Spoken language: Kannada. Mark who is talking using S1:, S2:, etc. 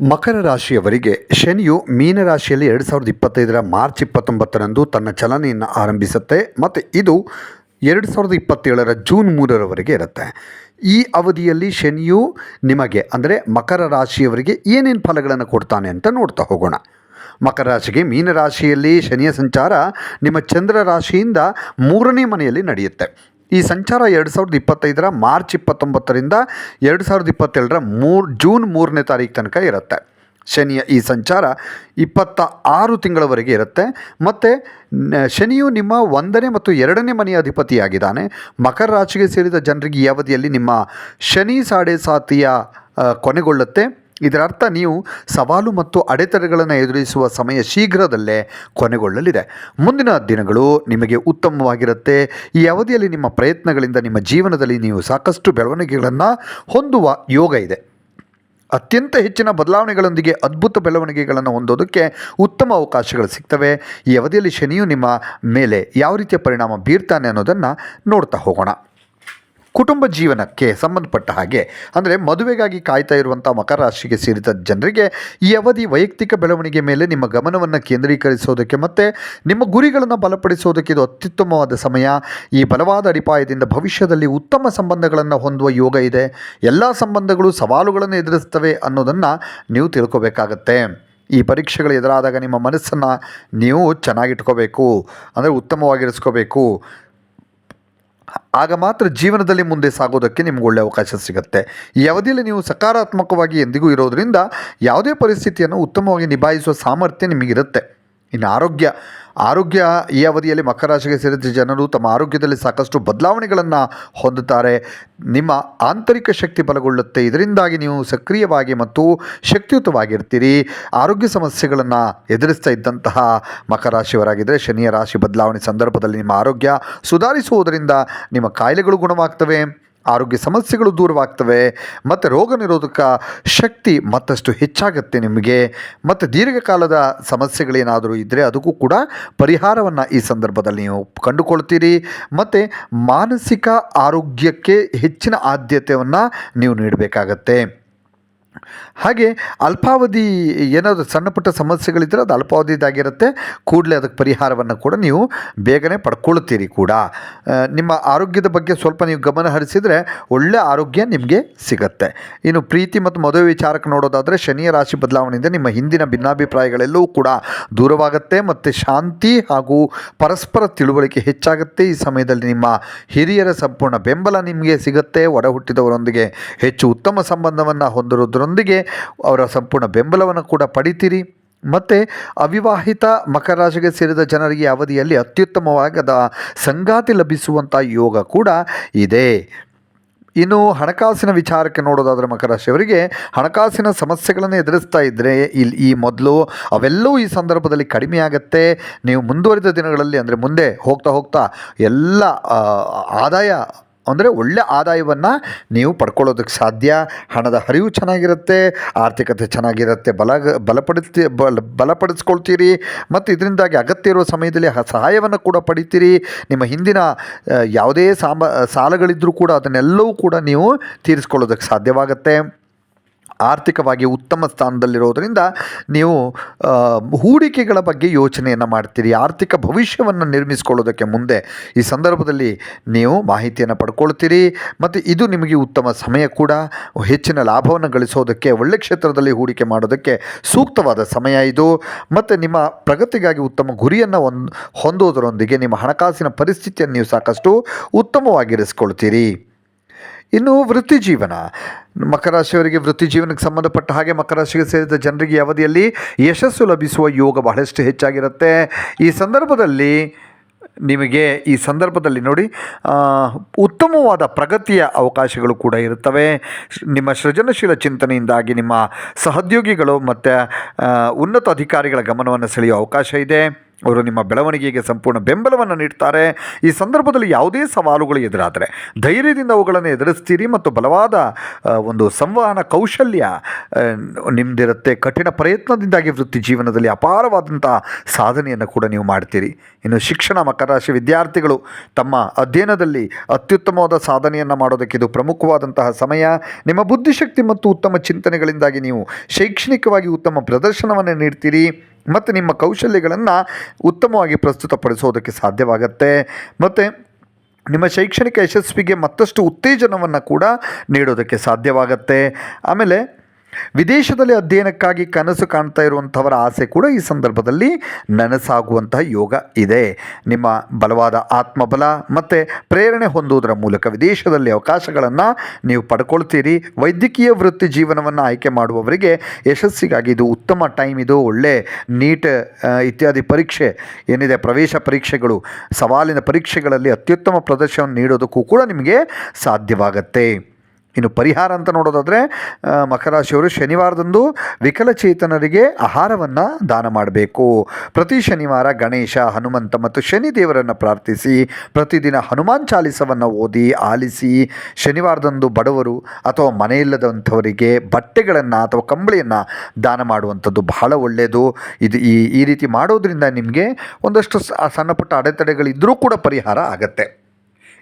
S1: ಮಕರ ರಾಶಿಯವರಿಗೆ ಶನಿಯು ಮೀನರಾಶಿಯಲ್ಲಿ ಎರಡು ಸಾವಿರದ ಇಪ್ಪತ್ತೈದರ ಮಾರ್ಚ್ ಇಪ್ಪತ್ತೊಂಬತ್ತರಂದು ತನ್ನ ಚಲನೆಯನ್ನು ಆರಂಭಿಸುತ್ತೆ ಮತ್ತು ಇದು ಎರಡು ಸಾವಿರದ ಇಪ್ಪತ್ತೇಳರ ಜೂನ್ ಮೂರರವರೆಗೆ ಇರುತ್ತೆ. ಈ ಅವಧಿಯಲ್ಲಿ ಶನಿಯು ನಿಮಗೆ ಅಂದರೆ ಮಕರ ರಾಶಿಯವರಿಗೆ ಏನೇನು ಫಲಗಳನ್ನು ಕೊಡ್ತಾನೆ ಅಂತ ನೋಡ್ತಾ ಹೋಗೋಣ. ಮಕರ ರಾಶಿಗೆ ಮೀನರಾಶಿಯಲ್ಲಿ ಶನಿಯ ಸಂಚಾರ ನಿಮ್ಮ ಚಂದ್ರ ರಾಶಿಯಿಂದ ಮೂರನೇ ಮನೆಯಲ್ಲಿ ನಡೆಯುತ್ತೆ. ಈ ಸಂಚಾರ ಎರಡು ಸಾವಿರದ ಇಪ್ಪತ್ತೈದರ ಮಾರ್ಚ್ ಇಪ್ಪತ್ತೊಂಬತ್ತರಿಂದ ಎರಡು ಸಾವಿರದ ಇಪ್ಪತ್ತೇಳರ ಮೂರು, ಜೂನ್ ಮೂರನೇ ತಾರೀಕು ತನಕ ಇರುತ್ತೆ. ಶನಿಯ ಈ ಸಂಚಾರ ಇಪ್ಪತ್ತ ಆರು ತಿಂಗಳವರೆಗೆ ಇರುತ್ತೆ. ಮತ್ತು ಶನಿಯು ನಿಮ್ಮ ಒಂದನೇ ಮತ್ತು ಎರಡನೇ ಮನೆಯ ಅಧಿಪತಿಯಾಗಿದ್ದಾನೆ. ಮಕರ ರಾಶಿಗೆ ಸೇರಿದ ಜನರಿಗೆ ಈ ಅವಧಿಯಲ್ಲಿ ನಿಮ್ಮ ಶನಿ, ಸಾಡೆ, ಸಾತಿಯ ಕೊನೆಗೊಳ್ಳುತ್ತೆ. ಇದರ ಅರ್ಥ ನೀವು ಸವಾಲು ಮತ್ತು ಅಡೆತಡೆಗಳನ್ನು ಎದುರಿಸುವ ಸಮಯ ಶೀಘ್ರದಲ್ಲೇ ಕೊನೆಗೊಳ್ಳಲಿದೆ. ಮುಂದಿನ ದಿನಗಳು ನಿಮಗೆ ಉತ್ತಮವಾಗಿರುತ್ತೆ. ಈ ಅವಧಿಯಲ್ಲಿ ನಿಮ್ಮ ಪ್ರಯತ್ನಗಳಿಂದ ನಿಮ್ಮ ಜೀವನದಲ್ಲಿ ನೀವು ಸಾಕಷ್ಟು ಬೆಳವಣಿಗೆಗಳನ್ನು ಹೊಂದುವ ಯೋಗ ಇದೆ. ಅತ್ಯಂತ ಹೆಚ್ಚಿನ ಬದಲಾವಣೆಗಳೊಂದಿಗೆ ಅದ್ಭುತ ಬೆಳವಣಿಗೆಗಳನ್ನು ಹೊಂದೋದಕ್ಕೆ ಉತ್ತಮ ಅವಕಾಶಗಳು ಸಿಗ್ತವೆ. ಈ ಅವಧಿಯಲ್ಲಿ ಶನಿಯು ನಿಮ್ಮ ಮೇಲೆ ಯಾವ ರೀತಿಯ ಪರಿಣಾಮ ಬೀರ್ತಾನೆ ಅನ್ನೋದನ್ನು ನೋಡ್ತಾ ಹೋಗೋಣ. ಕುಟುಂಬ ಜೀವನಕ್ಕೆ ಸಂಬಂಧಪಟ್ಟ ಹಾಗೆ, ಅಂದರೆ ಮದುವೆಗಾಗಿ ಕಾಯ್ತಾ ಇರುವಂಥ ಮಕರ ರಾಶಿಗೆ ಸೇರಿದ ಜನರಿಗೆ ಈ ಅವಧಿ ವೈಯಕ್ತಿಕ ಬೆಳವಣಿಗೆ ಮೇಲೆ ನಿಮ್ಮ ಗಮನವನ್ನು ಕೇಂದ್ರೀಕರಿಸೋದಕ್ಕೆ ಮತ್ತು ನಿಮ್ಮ ಗುರಿಗಳನ್ನು ಬಲಪಡಿಸೋದಕ್ಕೆ ಇದು ಅತ್ಯುತ್ತಮವಾದ ಸಮಯ. ಈ ಬಲವಾದ ಅಡಿಪಾಯದಿಂದ ಭವಿಷ್ಯದಲ್ಲಿ ಉತ್ತಮ ಸಂಬಂಧಗಳನ್ನು ಹೊಂದುವ ಯೋಗ ಇದೆ. ಎಲ್ಲ ಸಂಬಂಧಗಳು ಸವಾಲುಗಳನ್ನು ಎದುರಿಸ್ತವೆ ಅನ್ನೋದನ್ನು ನೀವು ತಿಳ್ಕೋಬೇಕಾಗತ್ತೆ. ಈ ಪರೀಕ್ಷೆಗಳು ಎದುರಾದಾಗ ನಿಮ್ಮ ಮನಸ್ಸನ್ನು ನೀವು ಚೆನ್ನಾಗಿಟ್ಕೋಬೇಕು. ಅಂದರೆ ಉತ್ತಮವಾಗಿರಿಸ್ಕೋಬೇಕು. ಆಗ ಮಾತ್ರ ಜೀವನದಲ್ಲಿ ಮುಂದೆ ಸಾಗೋದಕ್ಕೆ ನಿಮ್ಗೆ ಒಳ್ಳೆಯ ಅವಕಾಶ ಸಿಗುತ್ತೆ. ಈ ಅವಧಿಯಲ್ಲಿ ನೀವು ಸಕಾರಾತ್ಮಕವಾಗಿ ಎಂದಿಗೂ ಇರೋದರಿಂದ ಯಾವುದೇ ಪರಿಸ್ಥಿತಿಯನ್ನು ಉತ್ತಮವಾಗಿ ನಿಭಾಯಿಸುವ ಸಾಮರ್ಥ್ಯ ನಿಮಗಿರುತ್ತೆ. ಇನ್ನು ಆರೋಗ್ಯ ಆರೋಗ್ಯ ಈ ಅವಧಿಯಲ್ಲಿ ಮಕರ ರಾಶಿಗೆ ಸೇರಿದ ಜನರು ತಮ್ಮ ಆರೋಗ್ಯದಲ್ಲಿ ಸಾಕಷ್ಟು ಬದಲಾವಣೆಗಳನ್ನು ಹೊಂದುತ್ತಾರೆ. ನಿಮ್ಮ ಆಂತರಿಕ ಶಕ್ತಿ ಬಲಗೊಳ್ಳುತ್ತೆ. ಇದರಿಂದಾಗಿ ನೀವು ಸಕ್ರಿಯವಾಗಿ ಮತ್ತು ಶಕ್ತಿಯುತವಾಗಿರ್ತೀರಿ. ಆರೋಗ್ಯ ಸಮಸ್ಯೆಗಳನ್ನು ಎದುರಿಸ್ತಾ ಇದ್ದಂತಹ ಮಕರ ರಾಶಿಯವರಾಗಿದ್ದರೆ ಶನಿಯ ರಾಶಿ ಬದಲಾವಣೆ ಸಂದರ್ಭದಲ್ಲಿ ನಿಮ್ಮ ಆರೋಗ್ಯ ಸುಧಾರಿಸುವುದರಿಂದ ನಿಮ್ಮ ಕಾಯಿಲೆಗಳು ಗುಣವಾಗ್ತವೆ. ಆರೋಗ್ಯ ಸಮಸ್ಯೆಗಳು ದೂರವಾಗ್ತವೆ, ಮತ್ತು ರೋಗ ನಿರೋಧಕ ಶಕ್ತಿ ಮತ್ತಷ್ಟು ಹೆಚ್ಚಾಗುತ್ತೆ ನಿಮಗೆ. ಮತ್ತು ದೀರ್ಘಕಾಲದ ಸಮಸ್ಯೆಗಳೇನಾದರೂ ಇದ್ದರೆ ಅದಕ್ಕೂ ಕೂಡ ಪರಿಹಾರವನ್ನು ಈ ಸಂದರ್ಭದಲ್ಲಿ ನೀವು ಕಂಡುಕೊಳ್ತೀರಿ. ಮತ್ತು ಮಾನಸಿಕ ಆರೋಗ್ಯಕ್ಕೆ ಹೆಚ್ಚಿನ ಆದ್ಯತೆಯನ್ನು ನೀವು ನೀಡಬೇಕಾಗತ್ತೆ. ಹಾಗೆ ಅಲ್ಪಾವಧಿ ಏನಾದರೂ ಸಣ್ಣ ಪುಟ್ಟ ಸಮಸ್ಯೆಗಳಿದ್ದರೆ ಅದು ಅಲ್ಪಾವಧಿದಾಗಿರುತ್ತೆ. ಕೂಡಲೇ ಅದಕ್ಕೆ ಪರಿಹಾರವನ್ನು ಕೂಡ ನೀವು ಬೇಗನೆ ಪಡ್ಕೊಳ್ತೀರಿ ಕೂಡ. ನಿಮ್ಮ ಆರೋಗ್ಯದ ಬಗ್ಗೆ ಸ್ವಲ್ಪ ನೀವು ಗಮನ ಹರಿಸಿದರೆ ಒಳ್ಳೆಯ ಆರೋಗ್ಯ ನಿಮಗೆ ಸಿಗತ್ತೆ. ಇನ್ನು ಪ್ರೀತಿ ಮತ್ತು ಮದುವೆ ವಿಚಾರಕ್ಕೆ ನೋಡೋದಾದರೆ ಶನಿಯ ರಾಶಿ ಬದಲಾವಣೆಯಿಂದ ನಿಮ್ಮ ಹಿಂದಿನ ಭಿನ್ನಾಭಿಪ್ರಾಯಗಳೆಲ್ಲವೂ ಕೂಡ ದೂರವಾಗುತ್ತೆ ಮತ್ತು ಶಾಂತಿ ಹಾಗೂ ಪರಸ್ಪರ ತಿಳುವಳಿಕೆ ಹೆಚ್ಚಾಗುತ್ತೆ. ಈ ಸಮಯದಲ್ಲಿ ನಿಮ್ಮ ಹಿರಿಯರ ಸಂಪೂರ್ಣ ಬೆಂಬಲ ನಿಮಗೆ ಸಿಗುತ್ತೆ. ಒಡಹುಟ್ಟಿದವರೊಂದಿಗೆ ಹೆಚ್ಚು ಉತ್ತಮ ಸಂಬಂಧವನ್ನು ಹೊಂದಿರೋದ್ರೊಂದಿಗೆ ಅವರ ಸಂಪೂರ್ಣ ಬೆಂಬಲವನ್ನು ಕೂಡ ಪಡಿತೀರಿ. ಮತ್ತು ಅವಿವಾಹಿತ ಮಕರ ರಾಶಿಗೆ ಸೇರಿದ ಜನರಿಗೆ ಅವಧಿಯಲ್ಲಿ ಅತ್ಯುತ್ತಮವಾದ ಸಂಗಾತಿ ಲಭಿಸುವಂಥ ಯೋಗ ಕೂಡ ಇದೆ. ಇನ್ನು ಹಣಕಾಸಿನ ವಿಚಾರಕ್ಕೆ ನೋಡೋದಾದರೆ ಮಕರ ರಾಶಿಯವರಿಗೆ ಹಣಕಾಸಿನ ಸಮಸ್ಯೆಗಳನ್ನು ಎದುರಿಸ್ತಾ ಇದ್ದರೆ ಇಲ್ಲಿ ಈ ಮೊದಲು ಅವೆಲ್ಲವೂ ಈ ಸಂದರ್ಭದಲ್ಲಿ ಕಡಿಮೆಯಾಗತ್ತೆ ನೀವು ಮುಂದುವರಿದ ದಿನಗಳಲ್ಲಿ ಅಂದರೆ ಮುಂದೆ ಹೋಗ್ತಾ ಹೋಗ್ತಾ ಎಲ್ಲ ಆದಾಯ ಅಂದರೆ ಒಳ್ಳೆ ಆದಾಯವನ್ನು ನೀವು ಪಡ್ಕೊಳ್ಳೋದಕ್ಕೆ ಸಾಧ್ಯ. ಹಣದ ಹರಿವು ಚೆನ್ನಾಗಿರುತ್ತೆ, ಆರ್ಥಿಕತೆ ಚೆನ್ನಾಗಿರುತ್ತೆ ಬಲ ಬಲಪಡಿಸ್ತಿ ಬಲ, ಬಲಪಡಿಸ್ಕೊಳ್ತೀರಿ. ಮತ್ತು ಇದರಿಂದಾಗಿ ಅಗತ್ಯ ಇರುವ ಸಮಯದಲ್ಲಿ ಸಹಾಯವನ್ನು ಕೂಡ ಪಡಿತೀರಿ. ನಿಮ್ಮ ಹಿಂದಿನ ಯಾವುದೇ ಸಾಮ ಸಾಲಗಳಿದ್ದರೂ ಕೂಡ ಅದನ್ನೆಲ್ಲವೂ ಕೂಡ ನೀವು ತೀರಿಸ್ಕೊಳ್ಳೋದಕ್ಕೆ ಸಾಧ್ಯವಾಗುತ್ತೆ. ಆರ್ಥಿಕವಾಗಿ ಉತ್ತಮ ಸ್ಥಾನದಲ್ಲಿರೋದರಿಂದ ನೀವು ಹೂಡಿಕೆಗಳ ಬಗ್ಗೆ ಯೋಚನೆಯನ್ನು ಮಾಡ್ತೀರಿ, ಆರ್ಥಿಕ ಭವಿಷ್ಯವನ್ನು ನಿರ್ಮಿಸಿಕೊಳ್ಳೋದಕ್ಕೆ ಮುಂದೆ. ಈ ಸಂದರ್ಭದಲ್ಲಿ ನೀವು ಮಾಹಿತಿಯನ್ನು ಪಡ್ಕೊಳ್ತೀರಿ, ಮತ್ತು ಇದು ನಿಮಗೆ ಉತ್ತಮ ಸಮಯ ಕೂಡ, ಹೆಚ್ಚಿನ ಲಾಭವನ್ನು ಗಳಿಸೋದಕ್ಕೆ, ಒಳ್ಳೆ ಕ್ಷೇತ್ರದಲ್ಲಿ ಹೂಡಿಕೆ ಮಾಡೋದಕ್ಕೆ ಸೂಕ್ತವಾದ ಸಮಯ ಇದು. ಮತ್ತು ನಿಮ್ಮ ಪ್ರಗತಿಗಾಗಿ ಉತ್ತಮ ಗುರಿಯನ್ನು ಹೊಂದ್ ಹೊಂದೋದರೊಂದಿಗೆ ನಿಮ್ಮ ಹಣಕಾಸಿನ ಪರಿಸ್ಥಿತಿಯನ್ನು ನೀವು ಸಾಕಷ್ಟು ಉತ್ತಮವಾಗಿರಿಸ್ಕೊಳ್ತೀರಿ. ಇನ್ನು ವೃತ್ತಿ ಜೀವನ ಮಕರ ರಾಶಿಯವರಿಗೆ ವೃತ್ತಿ ಜೀವನಕ್ಕೆ ಸಂಬಂಧಪಟ್ಟ ಹಾಗೆ ಮಕರ ರಾಶಿಗೆ ಸೇರಿದ ಜನರಿಗೆ ಅವಧಿಯಲ್ಲಿ ಯಶಸ್ಸು ಲಭಿಸುವ ಯೋಗ ಬಹಳಷ್ಟು ಹೆಚ್ಚಾಗಿರುತ್ತೆ. ಈ ಸಂದರ್ಭದಲ್ಲಿ ನಿಮಗೆ, ಈ ಸಂದರ್ಭದಲ್ಲಿ ನೋಡಿ ಉತ್ತಮವಾದ ಪ್ರಗತಿಯ ಅವಕಾಶಗಳು ಕೂಡ ಇರುತ್ತವೆ. ನಿಮ್ಮ ಸೃಜನಶೀಲ ಚಿಂತನೆಯಿಂದಾಗಿ ನಿಮ್ಮ ಸಹೋದ್ಯೋಗಿಗಳು ಮತ್ತು ಉನ್ನತ ಅಧಿಕಾರಿಗಳ ಗಮನವನ್ನು ಸೆಳೆಯುವ ಅವಕಾಶ ಇದೆ. ಅವರು ನಿಮ್ಮ ಬೆಳವಣಿಗೆಗೆ ಸಂಪೂರ್ಣ ಬೆಂಬಲವನ್ನು ನೀಡ್ತಾರೆ. ಈ ಸಂದರ್ಭದಲ್ಲಿ ಯಾವುದೇ ಸವಾಲುಗಳು ಎದುರಾದರೆ, ಧೈರ್ಯದಿಂದ ಅವುಗಳನ್ನು ಎದುರಿಸ್ತೀರಿ ಮತ್ತು ಬಲವಾದ ಒಂದು ಸಂವಹನ ಕೌಶಲ್ಯ ನಿಮ್ಮದಿರುತ್ತೆ ಕಠಿಣ ಪ್ರಯತ್ನದಿಂದಾಗಿ ವೃತ್ತಿ ಜೀವನದಲ್ಲಿ ಅಪಾರವಾದಂಥ ಸಾಧನೆಯನ್ನು ಕೂಡ ನೀವು ಮಾಡ್ತೀರಿ. ಇನ್ನು ಶಿಕ್ಷಣ, ಮಕರ ರಾಶಿ ವಿದ್ಯಾರ್ಥಿಗಳು ತಮ್ಮ ಅಧ್ಯಯನದಲ್ಲಿ ಅತ್ಯುತ್ತಮವಾದ ಸಾಧನೆಯನ್ನು ಮಾಡೋದಕ್ಕೆ ಇದು ಪ್ರಮುಖವಾದಂತಹ ಸಮಯ. ನಿಮ್ಮ ಬುದ್ಧಿಶಕ್ತಿ ಮತ್ತು ಉತ್ತಮ ಚಿಂತನೆಗಳಿಂದಾಗಿ ನೀವು ಶೈಕ್ಷಣಿಕವಾಗಿ ಉತ್ತಮ ಪ್ರದರ್ಶನವನ್ನು ನೀಡ್ತೀರಿ. ಮತ್ತು ನಿಮ್ಮ ಕೌಶಲ್ಯಗಳನ್ನು ಉತ್ತಮವಾಗಿ ಪ್ರಸ್ತುತಪಡಿಸೋದಕ್ಕೆ ಸಾಧ್ಯವಾಗತ್ತೆ. ಮತ್ತು ನಿಮ್ಮ ಶೈಕ್ಷಣಿಕ ಯಶಸ್ವಿಗೆ ಮತ್ತಷ್ಟು ಉತ್ತೇಜನವನ್ನು ಕೂಡ ನೀಡೋದಕ್ಕೆ ಸಾಧ್ಯವಾಗತ್ತೆ. ಆಮೇಲೆ ವಿದೇಶದಲ್ಲಿ ಅಧ್ಯಯನಕ್ಕಾಗಿ ಕನಸು ಕಾಣ್ತಾ ಇರುವಂಥವರ ಆಸೆ ಕೂಡ ಈ ಸಂದರ್ಭದಲ್ಲಿ ನನಸಾಗುವಂತಹ ಯೋಗ ಇದೆ. ನಿಮ್ಮ ಬಲವಾದ ಆತ್ಮಬಲ ಮತ್ತು ಪ್ರೇರಣೆ ಹೊಂದುವುದರ ಮೂಲಕ ವಿದೇಶದಲ್ಲಿ ಅವಕಾಶಗಳನ್ನು ನೀವು ಪಡ್ಕೊಳ್ತೀರಿ. ವೈದ್ಯಕೀಯ ವೃತ್ತಿ ಜೀವನವನ್ನು ಆಯ್ಕೆ ಮಾಡುವವರಿಗೆ ಯಶಸ್ಸಿಗಾಗಿ ಇದು ಉತ್ತಮ ಟೈಮ್, ಇದು ಒಳ್ಳೆ ನೀಟ್ ಇತ್ಯಾದಿ ಪರೀಕ್ಷೆ, ಏನಿದೆ ಪ್ರವೇಶ ಪರೀಕ್ಷೆಗಳು, ಸವಾಲಿನ ಪರೀಕ್ಷೆಗಳಲ್ಲಿ ಅತ್ಯುತ್ತಮ ಪ್ರದರ್ಶನ ನೀಡೋದಕ್ಕೂ ಕೂಡ ನಿಮಗೆ ಸಾಧ್ಯವಾಗತ್ತೆ. ಇನ್ನು ಪರಿಹಾರ ಅಂತ ನೋಡೋದಾದರೆ ಮಕರಾಶಿಯವರು ಮಕರ ರಾಶಿಯವರು ಶನಿವಾರದಂದು ವಿಕಲಚೇತನರಿಗೆ ಆಹಾರವನ್ನು ದಾನ ಮಾಡಬೇಕು. ಪ್ರತಿ ಶನಿವಾರ ಗಣೇಶ, ಹನುಮಂತ ಮತ್ತು ಶನಿ ದೇವರನ್ನು ಪ್ರಾರ್ಥಿಸಿ, ಪ್ರತಿದಿನ ಹನುಮಾನ್ ಚಾಲಿಸವನ್ನು ಓದಿ, ಆಲಿಸಿ, ಶನಿವಾರದಂದು ಬಡವರು ಅಥವಾ ಮನೆಯಿಲ್ಲದಂಥವರಿಗೆ ಬಟ್ಟೆಗಳನ್ನು ಅಥವಾ ಕಂಬಳಿಯನ್ನು ದಾನ ಮಾಡುವಂಥದ್ದು ಬಹಳ ಒಳ್ಳೆಯದು ಇದು ಈ ಈ ರೀತಿ ಮಾಡೋದ್ರಿಂದ ನಿಮಗೆ ಒಂದಷ್ಟು ಸಣ್ಣಪುಟ್ಟ ಸಣ್ಣ ಪುಟ್ಟ ಅಡೆತಡೆಗಳಿದ್ದರೂ ಕೂಡ ಪರಿಹಾರ ಆಗತ್ತೆ.